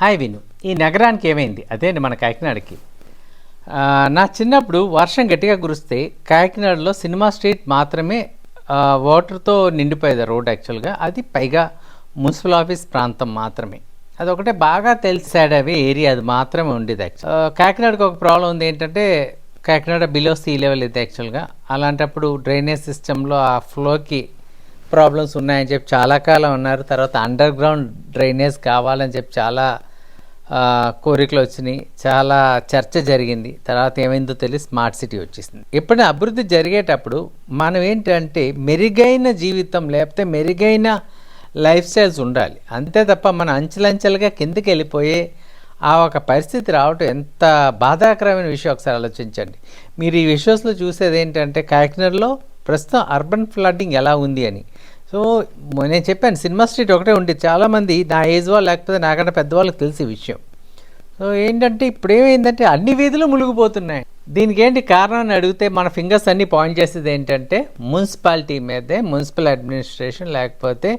Hi విను. ఈ నగరానికి ఏమైంది? అదే మన కాకినాడకి. నా చిన్నప్పుడు వర్షం గట్టిగా కురిస్తే కాకినాడలో సినిమా స్ట్రీట్ మాత్రమే వాటర్తో నిండిపోయేది రోడ్ యాక్చువల్గా. అది పైగా మున్సిపల్ ఆఫీస్ ప్రాంతం మాత్రమే. అదొకటే బాగా బాగా అవి ఏరియా అది మాత్రమే ఉండేది యాక్చువల్. కాకినాడకి ఒక ప్రాబ్లం ఉంది ఏంటంటే కాకినాడ బిలో సీ లెవెల్ ఇది యాక్చువల్గా. అలాంటప్పుడు డ్రైనేజ్ సిస్టంలో ఆ ఫ్లోకి ప్రాబ్లమ్స్ ఉన్నాయని చెప్పి చాలా కాలం ఉన్నారు తర్వాత అండర్ గ్రౌండ్ డ్రైనేజ్ కావాలని చెప్పి చాలా కోరికలు వచ్చినాయి. చాలా చర్చ జరిగింది. తర్వాత ఏమైందో తెలిసి స్మార్ట్ సిటీ వచ్చేసింది. ఎప్పుడైనా అభివృద్ధి జరిగేటప్పుడు మనం ఏంటంటే మెరుగైన జీవితం లేకపోతే మెరుగైన లైఫ్ స్టైల్స్ ఉండాలి. అంతే తప్ప మన అంచెలంచెలుగా కిందకి వెళ్ళిపోయే ఆ ఒక పరిస్థితి రావటం ఎంత బాధాకరమైన విషయం ఒకసారి ఆలోచించండి. మీరు ఈ విషయస్లో చూసేది ఏంటంటే కాకినాడలో ప్రస్తుతం అర్బన్ ఫ్లడ్డింగ్ ఎలా ఉంది అని. సో నేను చెప్పాను సినిమా స్ట్రీట్ ఒకటే ఉంది చాలామంది నా ఏజ్ వాళ్ళు లేకపోతే నాకన్నా పెద్దవాళ్ళకి తెలిసే విషయం. సో ఏంటంటే ఇప్పుడు ఏమైందంటే అన్ని వీధులు మునిగిపోతున్నాయి. దీనికి ఏంటి కారణం అని అడిగితే మన ఫింగర్స్ అన్నీ పాయింట్ చేసేది ఏంటంటే మున్సిపాలిటీ మీదే మున్సిపల్ అడ్మినిస్ట్రేషన్ లేకపోతే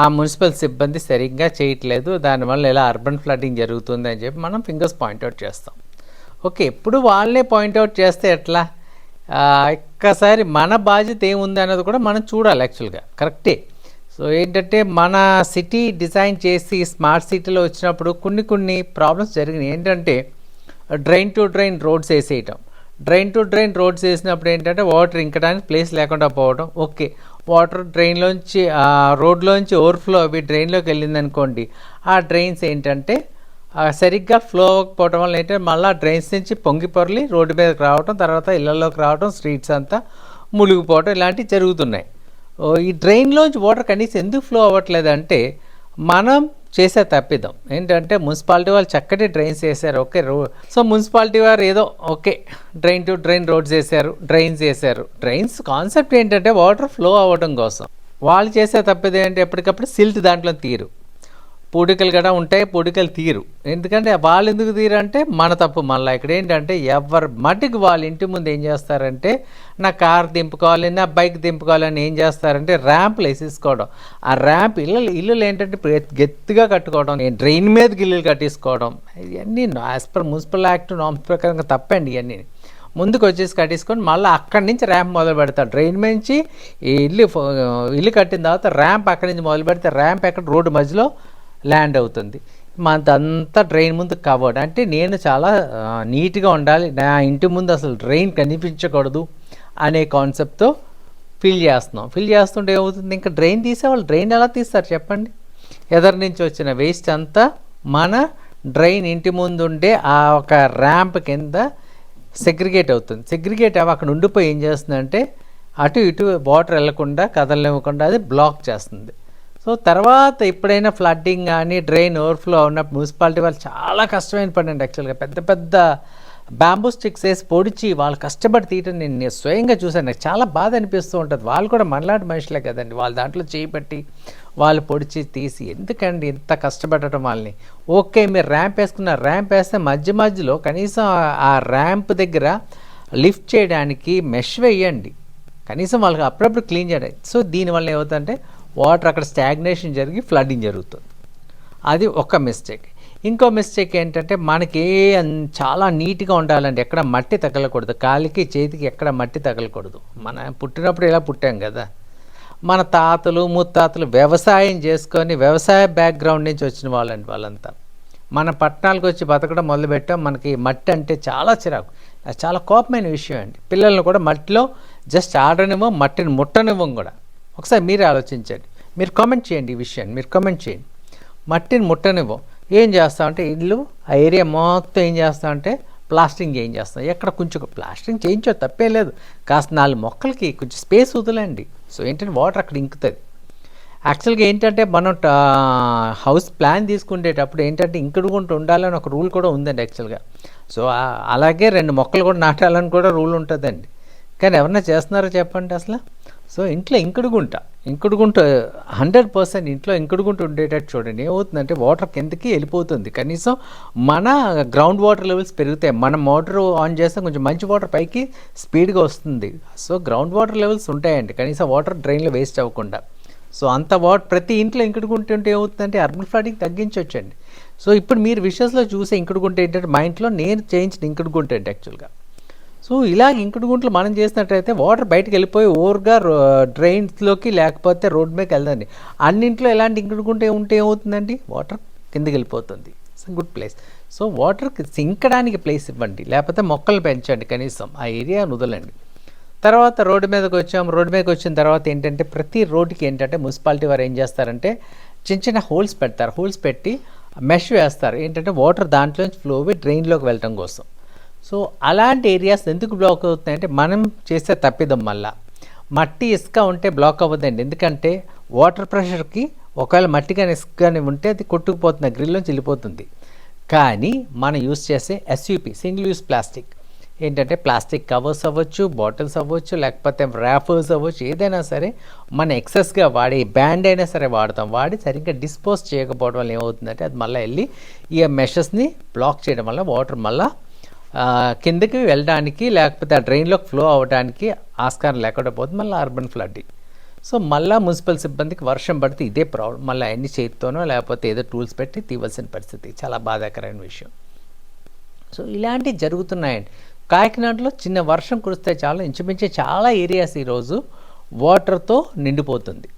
ఆ మున్సిపల్ సిబ్బంది సరిగ్గా చేయట్లేదు. దానివల్ల ఇలా అర్బన్ ఫ్లడ్డింగ్ జరుగుతుంది అని చెప్పి మనం ఫింగర్స్ పాయింట్అవుట్ చేస్తాం. ఓకే ఎప్పుడు వాళ్ళనే పాయింట్అవుట్ చేస్తే ఎట్లా? ఒక్కసారి మన బాధ్యత ఏముంది అన్నది కూడా మనం చూడాలి యాక్చువల్గా కరెక్టే సో ఏంటంటే మన సిటీ డిజైన్ చేసి స్మార్ట్ సిటీలో వచ్చినప్పుడు కొన్ని కొన్ని ప్రాబ్లమ్స్ జరిగినాయి. ఏంటంటే డ్రైన్ టు డ్రైన్ రోడ్స్ వేసేయటం. డ్రైన్ టు డ్రైన్ రోడ్స్ వేసినప్పుడు ఏంటంటే వాటర్ ఇంకడానికి ప్లేస్ లేకుండా పోవడం ఓకే వాటర్ డ్రైన్లోంచి రోడ్లోంచి ఓవర్ఫ్లో అవి డ్రైన్లోకి వెళ్ళింది అనుకోండి ఆ డ్రైన్స్ ఏంటంటే సరిగ్గా ఫ్లో అవ్వకపోవడం వల్ల ఏంటంటే మళ్ళీ డ్రైన్స్ నుంచి పొంగి పొరలి రోడ్డు మీదకి రావడం తర్వాత ఇళ్ళలోకి రావడం స్ట్రీట్స్ అంతా మునిగిపోవడం ఇలాంటివి జరుగుతున్నాయి. ఓ, ఈ డ్రైన్లోంచి వాటర్ కనీసం ఎందుకు ఫ్లో అవ్వట్లేదంటే మనం చేసే తప్పిదం. ఏంటంటే మున్సిపాలిటీ వాళ్ళు చక్కటి డ్రైన్స్ వేశారు. ఓకే రో సో మున్సిపాలిటీ వారు ఏదో okay drain to drain roads వేశారు డ్రైన్స్ వేశారు. డ్రైన్స్ కాన్సెప్ట్ ఏంటంటే వాటర్ ఫ్లో అవ్వడం కోసం. వాళ్ళు చేసే తప్పిదం ఎప్పటికప్పుడు సిల్ట్ దాంట్లో తీరు. పూడికలు కూడా ఉంటాయి పూడికలు తీరు. ఎందుకంటే వాళ్ళు ఎందుకు తీరు అంటే మన తప్పు మళ్ళీ. ఇక్కడ ఏంటంటే ఎవరు మటుకు వాళ్ళ ఇంటి ముందు ఏం చేస్తారంటే నా కార్ దింపుకోవాలి నా బైక్ దింపుకోవాలని ఏం చేస్తారంటే ర్యాంపులు వేసేసుకోవడం. ఆ ర్యాంప్ ఇల్లు ఇల్లులు ఏంటంటే గెత్తిగా గట్టిగా కట్టుకోవడం డ్రైన్ మీదకి ఇల్లులు కట్టేసుకోవడం. ఇవన్నీ as per municipal act norms ప్రకారంగా తప్పండి ఇవన్నీ. ముందుకు వచ్చేసి కట్టేసుకొని మళ్ళీ అక్కడి నుంచి ర్యాంప్ మొదలు పెడతాడు డ్రైన్ నుంచి ఈ ఇల్లు ఇల్లు కట్టిన తర్వాత ర్యాంప్ అక్కడి నుంచి మొదలు పెడితే ర్యాంప్ ఎక్కడ రోడ్డు మధ్యలో ల్యాండ్ అవుతుంది. మాదంతా డ్రైన్ ముందు కవర్డ్. అంటే నేను చాలా నీట్గా ఉండాలి. నా ఇంటి ముందు అసలు డ్రైన్ కనిపించకూడదు అనే కాన్సెప్ట్తో ఫిల్ చేస్తున్నాం. ఫిల్ చేస్తుంటే ఏమవుతుంది? ఇంకా డ్రైన్ తీసేవాళ్ళు డ్రైన్ ఎలా తీస్తారు చెప్పండి? ఎదరి నుంచి వచ్చిన వేస్ట్ అంతా మన డ్రైన్ ఇంటి ముందు ఉండే ఆ ఒక ర్యాంప్ కింద సెగ్రిగేట్ అవుతుంది. సెగ్రిగేట్ అవి అక్కడ ఉండిపోయి ఏం చేస్తుందంటే అటు ఇటు వాటర్ వెళ్ళకుండా కదలనివ్వకుండా అది బ్లాక్ చేస్తుంది. సో తర్వాత ఎప్పుడైనా ఫ్లడ్డింగ్ కానీ డ్రైన్ ఓవర్ఫ్లో ఉన్నప్పుడు మున్సిపాలిటీ వాళ్ళు చాలా కష్టమైన పని అండి యాక్చువల్గా. పెద్ద పెద్ద బ్యాంబూ స్టిక్స్ వేసి పొడిచి వాళ్ళు కష్టపడి తీయటం నేను నేను స్వయంగా చూశాను. నాకు చాలా బాధ అనిపిస్తూ ఉంటుంది. వాళ్ళు కూడా మనలాంటి మనుషులే కదండి. వాళ్ళు దాంట్లో చేయి పెట్టి వాళ్ళు పొడిచి తీసి ఎందుకండి ఇంత కష్టపడటం వాళ్ళని? ఓకే మీరు ర్యాంప్ వేసుకున్న ర్యాంప్ వేస్తే మధ్య మధ్యలో కనీసం ఆ- ర్యాంప్ దగ్గర లిఫ్ట్ చేయడానికి మెష్ వేయండి. కనీసం వాళ్ళకి అప్పుడప్పుడు క్లీన్ చేయండి సో దీనివల్ల ఏమవుతుందంటే వాటర్ అక్కడ స్టాగ్నేషన్ జరిగి ఫ్లడ్డింగ్ జరుగుతుంది. అది ఒక మిస్టేక్. ఇంకో మిస్టేక్ ఏంటంటే మనకి చాలా నీట్గా ఉండాలండి. ఎక్కడ మట్టి తగలకూడదు. కాలికి చేతికి ఎక్కడ మట్టి తగలకూడదు. మన పుట్టినప్పుడు ఇలా పుట్టాం కదా. మన తాతలు ముత్తాతలు వ్యవసాయం చేసుకొని వ్యవసాయ బ్యాక్గ్రౌండ్ నుంచి వచ్చిన వాళ్ళండి వాళ్ళంతా. మన పట్టణాలకు వచ్చి బతకడం మొదలుపెట్టాం. మనకి మట్టి అంటే చాలా చిరాకు. చాలా కోపమైన విషయం అండి. పిల్లల్ని కూడా మట్టిలో జస్ట్ ఆడనివ్వం మట్టిని ముట్టనివ్వం కూడా. ఒకసారి మీరే ఆలోచించండి. మీరు కామెంట్ చేయండి ఈ విషయాన్ని. మీరు కామెంట్ చేయండి. మట్టిని ముట్టనివ్వం. ఏం చేస్తామంటే ఇల్లు ఆ ఏరియా మొత్తం ఏం చేస్తామంటే ప్లాస్టింగ్ ఏం చేస్తాం. ఎక్కడ కొంచెం ప్లాస్టింగ్ చేయించో తప్పే లేదు. కాస్త నాలుగు మొక్కలకి కొంచెం స్పేస్ వదిలేండి సో ఏంటంటే వాటర్ అక్కడ ఇంకుతుంది. యాక్చువల్గా ఏంటంటే మనం హౌస్ ప్లాన్ తీసుకునేటప్పుడు ఏంటంటే ఇంకుడుకుంటూ ఉండాలని ఒక రూల్ కూడా ఉందండి యాక్చువల్గా. సో అలాగే రెండు మొక్కలు కూడా నాటాలని కూడా రూల్ ఉంటుందండి. కానీ ఎవరన్నా చేస్తున్నారో చెప్పండి అసలు. సో ఇంట్లో ఇంకుడుగుంట. ఇంకుడుగుంట హండ్రెడ్ పర్సెంట్ ఇంట్లో ఇంకుడుగుంట ఉండేటట్టు చూడండి. ఏమవుతుందంటే వాటర్ కిందకి వెళ్ళిపోతుంది. కనీసం మన గ్రౌండ్ వాటర్ లెవెల్స్ పెరుగుతాయి. మన మోటార్ ఆన్ చేస్తే కొంచెం మంచి వాటర్ పైకి స్పీడ్గా వస్తుంది. సో గ్రౌండ్ వాటర్ లెవెల్స్ ఉంటాయండి. కనీసం వాటర్ డ్రైన్లో వేస్ట్ అవ్వకుండా. సో అంత వాట్ ప్రతి ఇంట్లో ఇంకుడుకుంటుంటే ఏమవుతుందంటే అర్బన్ ఫ్లడింగ్ తగ్గించవచ్చండి సో ఇప్పుడు మీరు విషయస్లో చూసే ఇంకుడుగుంట ఏంటంటే మా ఇంట్లో నేను చేయించిన ఇంకుడు గుంట ఏంటి యాక్చువల్గా. సో ఇలా ఇంకుడు గుంటలు మనం చేసినట్టయితే వాటర్ బయటకు వెళ్ళిపోయి ఓవర్గా డ్రైన్స్లోకి లేకపోతే రోడ్ మీదకి వెళ్దండి. అన్నింట్లో ఎలాంటి ఇంకుడు గుంట ఉంటే ఏమవుతుందండి? వాటర్ కిందకి వెళ్ళిపోతుంది. It's good place. సో వాటర్కి సింకడానికి ప్లేస్ ఇవ్వండి. లేకపోతే మొక్కలు పెంచండి కనీసం. ఆ ఏరియా వదలండి. తర్వాత రోడ్డు మీదకి వచ్చాం. రోడ్డు మీదకి వచ్చిన తర్వాత ఏంటంటే ప్రతి రోడ్డుకి ఏంటంటే మున్సిపాలిటీ వారు ఏం చేస్తారంటే చిన్న చిన్న హోల్స్ పెడతారు. హోల్స్ పెట్టి మెష్ వేస్తారు. ఏంటంటే వాటర్ దాంట్లోంచి ఫ్లో అయ్యి డ్రైన్లోకి వెళ్ళటం కోసం. సో అలాంటి ఏరియాస్ ఎందుకు బ్లాక్ అవుతాయంటే మనం చేసే తప్పిదం మళ్ళా మట్టి ఇసుక ఉంటే బ్లాక్ అవ్వదండి. ఎందుకంటే వాటర్ ప్రెషర్కి ఒకవేళ మట్టి కానీ ఇసుక కానీ ఉంటే అది కొట్టుకుపోతుంది గ్రిల్లోంచి వెళ్ళిపోతుంది. కానీ మనం యూస్ చేసే ఎస్యూపీ సింగిల్ యూస్ ప్లాస్టిక్ ఏంటంటే ప్లాస్టిక్ కవర్స్ అవ్వచ్చు బాటిల్స్ అవ్వచ్చు లేకపోతే ర్యాఫర్స్ అవ్వచ్చు ఏదైనా సరే మన ఎక్సెస్గా వాడి బ్యాండ్ అయినా సరే వాడతాం. వాడి సరిగ్గా డిస్పోజ్ చేయకపోవడం వల్ల ఏమవుతుందంటే అది మళ్ళీ వెళ్ళి ఈ మెషెస్ని బ్లాక్ చేయడం వల్ల వాటర్ మళ్ళీ కిందకి వెళ్ళడానికి లేకపోతే ఆ డ్రైన్లోకి ఫ్లో అవ్వడానికి ఆస్కారం లేకుండా పోతుంది. మళ్ళీ అర్బన్ ఫ్లడ్డింగ్. సో మళ్ళీ మున్సిపల్ సిబ్బందికి వర్షం పడితే ఇదే ప్రాబ్లం మళ్ళీ అన్ని చేతితోనో లేకపోతే ఏదో టూల్స్ పెట్టి తీవలసిన పరిస్థితి. చాలా బాధాకరమైన విషయం. సో ఇలాంటివి జరుగుతున్నాయండి. కాకినాడలో చిన్న వర్షం కురిస్తే చాలా. ఇంచుమించు చాలా ఏరియాస్ ఈరోజు వాటర్తో నిండిపోతుంది.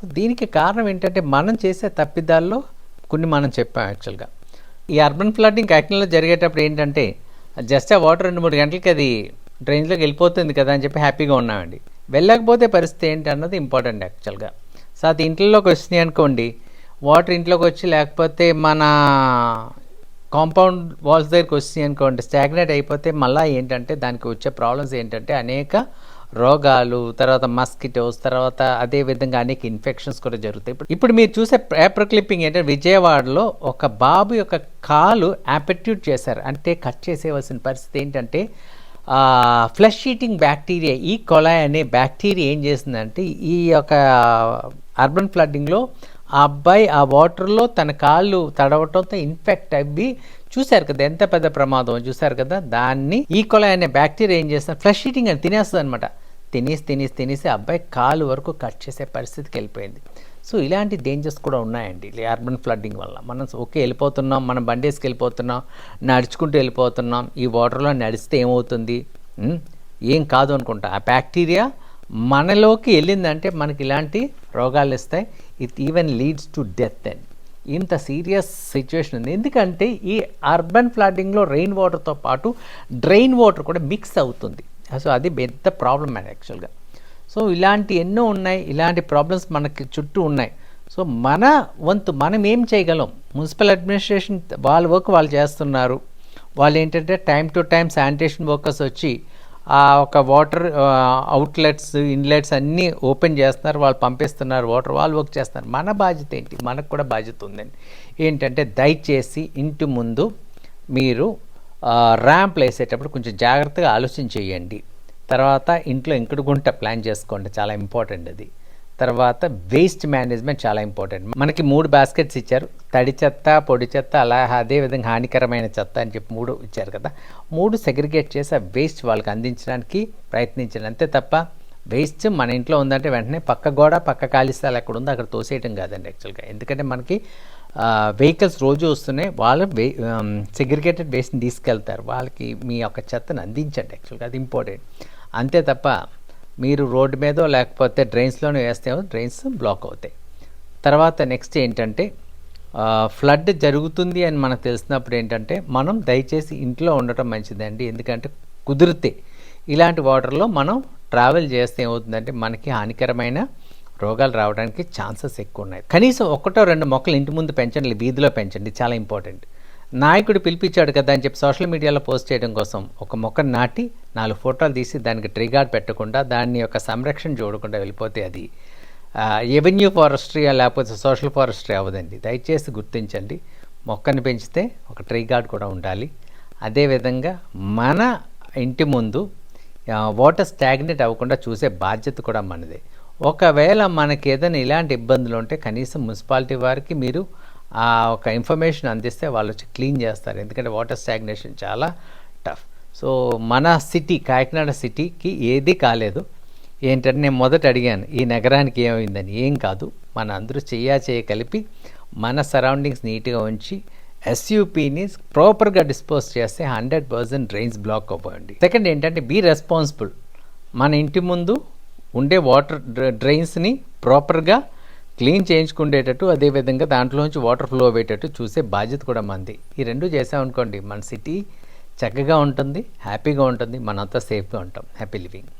సో దీనికి కారణం ఏంటంటే మనం చేసే తప్పిదాల్లో కొన్ని మనం చెప్పాం యాక్చువల్గా. ఈ అర్బన్ ఫ్లడ్డింగ్ కాకినాడలో జరిగేటప్పుడు ఏంటంటే జస్ట్ ఆ వాటర్ రెండు మూడు గంటలకి అది డ్రైన్లోకి వెళ్ళిపోతుంది కదా అని చెప్పి హ్యాపీగా ఉన్నామండి. వెళ్ళకపోతే పరిస్థితి ఏంటి అన్నది ఇంపార్టెంట్ యాక్చువల్గా సో అది ఇంట్లోకి వచ్చినాయి అనుకోండి వాటర్ ఇంట్లోకి వచ్చి లేకపోతే మన కాంపౌండ్ వాల్స్ దగ్గరికి వచ్చినాయి అనుకోండి స్టాగ్నేట్ అయిపోతే మళ్ళీ ఏంటంటే దానికి వచ్చే ప్రాబ్లమ్స్ ఏంటంటే అనేక రోగాలు తర్వాత మస్కిటోస్ తర్వాత అదే విధంగా అనేక ఇన్ఫెక్షన్స్ కూడా జరుగుతాయి. ఇప్పుడు ఇప్పుడు మీరు చూసే పేపర్ క్లిప్పింగ్ ఏంటంటే విజయవాడలో ఒక బాబు యొక్క కాలు యాపిట్యూట్ చేశారు. అంటే కట్ చేసేవలసిన పరిస్థితి ఏంటంటే ఫ్లష్ ఈటింగ్ బ్యాక్టీరియా ఈ కొలాయ్ అనే బ్యాక్టీరియా ఏం చేసిందంటే ఈ యొక్క అర్బన్ ఫ్లడ్డింగ్లో ఆ అబ్బాయి ఆ వాటర్లో తన కాళ్ళు తడవటంతో ఇన్ఫెక్ట్ అవ్వి చూశారు కదా ఎంత పెద్ద ప్రమాదం చూశారు కదా దాన్ని ఈ కొలాయ్ అనే బ్యాక్టీరియా ఏం చేస్తుంది ఫ్లష్ ఈటింగ్ అని తినేస్తుంది అనమాట తినేసి తినేసి తినేసి అబ్బాయి కాలు వరకు కట్ చేసే పరిస్థితికి వెళ్ళిపోయింది. సో ఇలాంటి డేంజర్స్ కూడా ఉన్నాయండి అర్బన్ ఫ్లడ్డింగ్ వల్ల. మనం ఓకే వెళ్ళిపోతున్నాం మనం బండేసుకు వెళ్ళిపోతున్నాం నడుచుకుంటూ వెళ్ళిపోతున్నాం ఈ వాటర్లో నడిస్తే ఏమవుతుంది? ఏం కాదు అనుకుంటా. ఆ బ్యాక్టీరియా మనలోకి వెళ్ళిందంటే మనకి ఇలాంటి రోగాలు ఇస్తాయి it even leads to death and ఇంత సీరియస్ సిచ్యువేషన్ ఉంది. ఎందుకంటే ఈ అర్బన్ ఫ్లడ్డింగ్లో రెయిన్ వాటర్తో పాటు డ్రైన్ వాటర్ కూడా మిక్స్ అవుతుంది. సో అది పెద్ద ప్రాబ్లం అండి యాక్చువల్గా సో ఇలాంటి ఎన్నో ఉన్నాయి ఇలాంటి ప్రాబ్లమ్స్ మనకి చుట్టూ ఉన్నాయి. సో మన వంతు మనం ఏం చేయగలం? మున్సిపల్ అడ్మినిస్ట్రేషన్ వాళ్ళ వర్క్ వాళ్ళు చేస్తున్నారు. వాళ్ళు ఏంటంటే time to time sanitation workers వచ్చి ఆ ఒక వాటర్ అవుట్లెట్స్ ఇన్లెట్స్ అన్నీ ఓపెన్ చేస్తున్నారు. వాళ్ళు పంపిస్తున్నారు వాటర్ వాళ్ళు వర్క్ చేస్తున్నారు. మన బాధ్యత ఏంటి? మనకు కూడా బాధ్యత ఉందండి. ఏంటంటే దయచేసి ఇంటి ముందు మీరు ర్యాంప్లు వేసేటప్పుడు కొంచెం జాగ్రత్తగా ఆలోచన చేయండి. తర్వాత ఇంట్లో ఇంకుడు గుంట ప్లాన్ చేసుకోండి చాలా ఇంపార్టెంట్ అది. తర్వాత వేస్ట్ మేనేజ్మెంట్ చాలా ఇంపార్టెంట్ మనకి మూడు బాస్కెట్స్ ఇచ్చారు. తడి చెత్త పొడి చెత్త అలా అదే విధంగా హానికరమైన చెత్త అని చెప్పి మూడు ఇచ్చారు కదా. మూడు సెగ్రిగేట్ చేసి ఆ వేస్ట్ వాళ్ళకి అందించడానికి ప్రయత్నించండి. అంతే తప్ప వేస్ట్ మన ఇంట్లో ఉందంటే వెంటనే పక్క గోడ పక్క ఖాళీ స్థలం ఎక్కడ ఉందో అక్కడ తోసేయటం కాదండి యాక్చువల్గా ఎందుకంటే మనకి వెహికల్స్ రోజు వస్తున్నాయి. వాళ్ళు వే um, సెగ్రిగేటెడ్ వేస్ట్ని తీసుకెళ్తారు. వాళ్ళకి మీ యొక్క చెత్తను అందించండి యాక్చువల్గా అది ఇంపార్టెంట్ అంతే తప్ప మీరు రోడ్డు మీదో లేకపోతే డ్రైన్స్లోనే వేస్తే డ్రైన్స్ బ్లాక్ అవుతాయి. తర్వాత నెక్స్ట్ ఏంటంటే ఫ్లడ్ జరుగుతుంది అని మనకు తెలిసినప్పుడు ఏంటంటే మనం దయచేసి ఇంట్లో ఉండటం మంచిదండి. ఎందుకంటే కుదిరితే ఇలాంటి వాటర్లో మనం ట్రావెల్ చేస్తే ఏమవుతుందంటే మనకి హానికరమైన రోగాలు రావడానికి ఛాన్సెస్ ఎక్కువ ఉన్నాయి కనీసం ఒకటో రెండు మొక్కలు ఇంటి ముందు పెంచండి వీధిలో పెంచండి. చాలా ఇంపార్టెంట్. నాయకుడు పిలిపించాడు కదా అని చెప్పి సోషల్ మీడియాలో పోస్ట్ చేయడం కోసం ఒక మొక్కను నాటి నాలుగు ఫోటోలు తీసి దానికి ట్రిగార్డ్ పెట్టకుండా దాన్ని యొక్క సంరక్షణ చూడకుండా వెళ్ళిపోతే అది ఎవెన్యూ ఫారెస్ట్రీ లేకపోతే సోషల్ ఫారెస్ట్రీ అవ్వదండి. దయచేసి గుర్తించండి. మొక్కని పెంచితే ఒక ట్రీ గార్డ్ కూడా ఉండాలి. అదేవిధంగా మన ఇంటి ముందు వాటర్ స్టాగ్నెట్ అవ్వకుండా చూసే బాధ్యత కూడా మనదే. ఒకవేళ మనకి ఏదైనా ఇలాంటి ఇబ్బందులు ఉంటే కనీసం మున్సిపాలిటీ వారికి మీరు ఆ ఒక ఇన్ఫర్మేషన్ అందిస్తే వాళ్ళు వచ్చి క్లీన్ చేస్తారు. ఎందుకంటే వాటర్ స్టాగ్నేషన్ చాలా టఫ్. సో మన సిటీ కాకినాడ సిటీకి ఏది కాలేదు. ఏంటంటే నేను మొదట అడిగాను ఈ నగరానికి ఏమైందని? ఏం కాదు. మన అందరూ చెయ్యా చేయ కలిపి మన సరౌండింగ్స్ నీట్గా ఉంచి ఎస్యూపీని ప్రాపర్గా డిస్పోజ్ చేస్తే హండ్రెడ్ పర్సెంట్ డ్రైన్స్ బ్లాక్ అవ్వండి. సెకండ్ ఏంటంటే బీ రెస్పాన్సిబుల్. మన ఇంటి ముందు ఉండే వాటర్ డ్రైన్స్ని ప్రాపర్గా క్లీన్ చేయించుకునేటట్టు అదేవిధంగా దాంట్లోంచి వాటర్ ఫ్లో అయ్యేటట్టు చూసే బాధ్యత కూడా మంది. ఈ రెండు చేసామనుకోండి మన సిటీ చక్కగా ఉంటుంది హ్యాపీగా ఉంటుంది మనంతా సేఫ్గా ఉంటాం. Happy living.